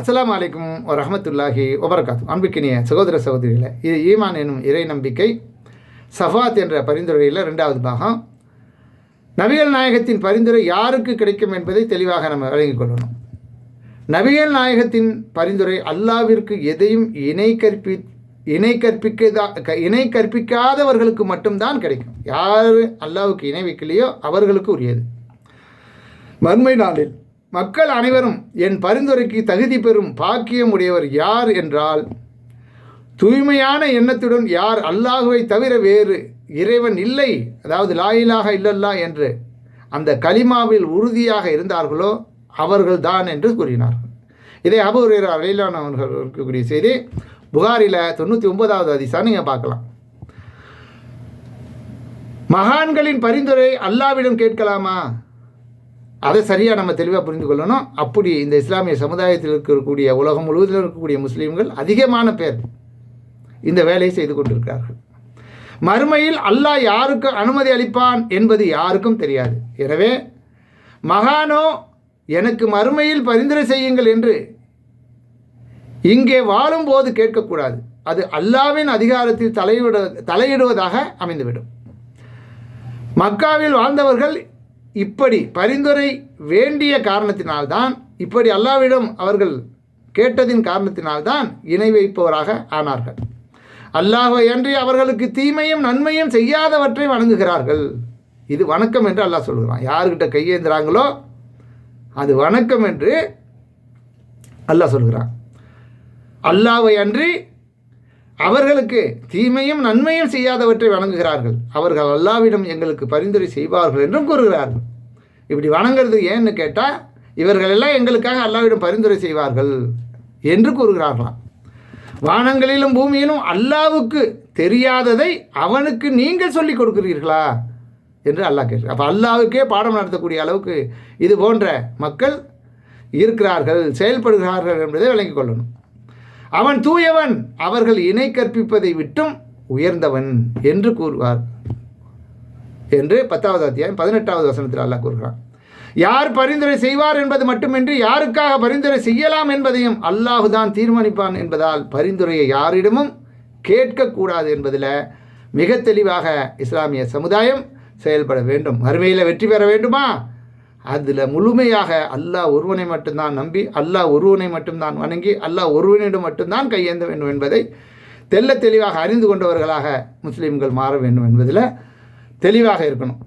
அஸ்லாம் அலைக்கும் அஹமத்துல்லாஹி வபரகாத்து. அன்புக்கினிய சகோதர சகோதரிகளை இது ஈமான் எனும் இறை நம்பிக்கை சஃபாத் என்ற பரிந்துரையில் ரெண்டாவது பாகம். நபிகள் நாயகத்தின் பரிந்துரை யாருக்கு கிடைக்கும் என்பதை தெளிவாக நம்ம விளங்கிக் கொள்ளணும். நபிகள் நாயகத்தின் பரிந்துரை அல்லாவிற்கு எதையும் இணை கற்பி இணை கற்பிக்கதா க- இணை கற்பிக்காதவர்களுக்கு மட்டும்தான் கிடைக்கும். யார் அல்லாவுக்கு இணை வைக்கலையோ அவர்களுக்கு உரியது. மண்மை நாளில் மக்கள் அனைவரும் என் பரிந்துரைக்கு தகுதி பெறும் பாக்கியம் உடையவர் யார் என்றால் தூய்மையான எண்ணத்துடன் யார் அல்லாஹுவை தவிர வேறு இறைவன் இல்லை அதாவது லாயிலாக இல்லல்லா என்று அந்த கலிமாவில் உறுதியாக இருந்தார்களோ அவர்கள்தான் என்று கூறினார்கள் இதை அபுரேர் அலையிலான அவர்கள் இருக்கக்கூடிய செய்தி புகாரில் தொண்ணூற்றி ஒன்பதாவது அதிசா நீங்கள் பார்க்கலாம். மகான்களின் பரிந்துரை அல்லாவிடம் கேட்கலாமா? அதை சரியாக நம்ம தெளிவாக புரிந்து கொள்ளணும். அப்படி இந்த இஸ்லாமிய சமுதாயத்தில் இருக்கக்கூடிய உலகம் முழுவதிலும் இருக்கக்கூடிய முஸ்லீம்கள் அதிகமான பேர் இந்த வேலையை செய்து கொண்டிருக்கிறார்கள். மறுமையில் அல்லாஹ் யாருக்கு அனுமதி அளிப்பான் என்பது யாருக்கும் தெரியாது. எனவே மகானோ எனக்கு மறுமையில் பரிந்துரை செய்யுங்கள் என்று இங்கே வாழும்போது கேட்கக்கூடாது. அது அல்லாவின் அதிகாரத்தில் தலையிட தலையிடுவதாக அமைந்துவிடும். மக்காவில் வாழ்ந்தவர்கள் இப்படி பரிந்துரை வேண்டிய காரணத்தினால்தான் இப்படி அல்லாவிடம் அவர்கள் கேட்டதின் காரணத்தினால்தான் இணை வைப்பவராக ஆனார்கள். அல்லாஹை அன்றி அவர்களுக்கு தீமையும் நன்மையும் செய்யாதவற்றை வணங்குகிறார்கள். இது வணக்கம் என்று அல்லாஹ் சொல்கிறான் யாருக்கிட்ட கையேந்துறாங்களோ அது வணக்கம் என்று அல்லாஹ் சொல்கிறான் அல்லாவை அன்றி அவர்களுக்கு தீமையும் நன்மையும் செய்யாதவற்றை வணங்குகிறார்கள். அவர்கள் அல்லாவிடம் எங்களுக்கு பரிந்துரை செய்வார்கள் என்றும் கூறுகிறார்கள். இப்படி வணங்குறது ஏன்னு கேட்டால் இவர்களெல்லாம் எங்களுக்காக அல்லாவிடம் பரிந்துரை செய்வார்கள் என்று கூறுகிறார்களாம். வானங்களிலும் பூமியிலும் அல்லாவுக்கு தெரியாததை அவனுக்கு நீங்கள் சொல்லிக் கொடுக்கிறீர்களா என்று அல்லாஹ் கேட்கு அப்போ அல்லாவுக்கே பாடம் நடத்தக்கூடிய அளவுக்கு இது போன்ற மக்கள் இருக்கிறார்கள் செயல்படுகிறார்கள் என்பதை விளங்கிக் கொள்ளணும். அவன் தூயவன் அவர்கள் இணை கற்பிப்பதை விட்டும் உயர்ந்தவன் என்று கூறுவார். என்று பத்தாவது அத்தியாயம் பதினெட்டாவது வசனத்தில் அல்லாஹ் கூறுகிறான். யார் பரிந்துரை செய்வார் என்பது மட்டுமின்றி யாருக்காக பரிந்துரை செய்யலாம் என்பதையும் அல்லாஹு தான் தீர்மானிப்பான் என்பதால் பரிந்துரையை யாரிடமும் கேட்கக்கூடாது என்பதில் மிக தெளிவாக இஸ்லாமிய சமுதாயம் செயல்பட வேண்டும். அருமையில் வெற்றி பெற வேண்டுமா? அதில் முழுமையாக அல்லாஹ் ஒருவனை மட்டும்தான் நம்பி அல்லாஹ் ஒருவனை மட்டும்தான் வணங்கி அல்லாஹ் ஒருவனிடம் மட்டும்தான் கையேந்த வேண்டும் என்பதை தெல்ல தெளிவாக அறிந்து கொண்டவர்களாக முஸ்லீம்கள் மாற வேண்டும் என்பதில் தெளிவாக இருக்கணும்.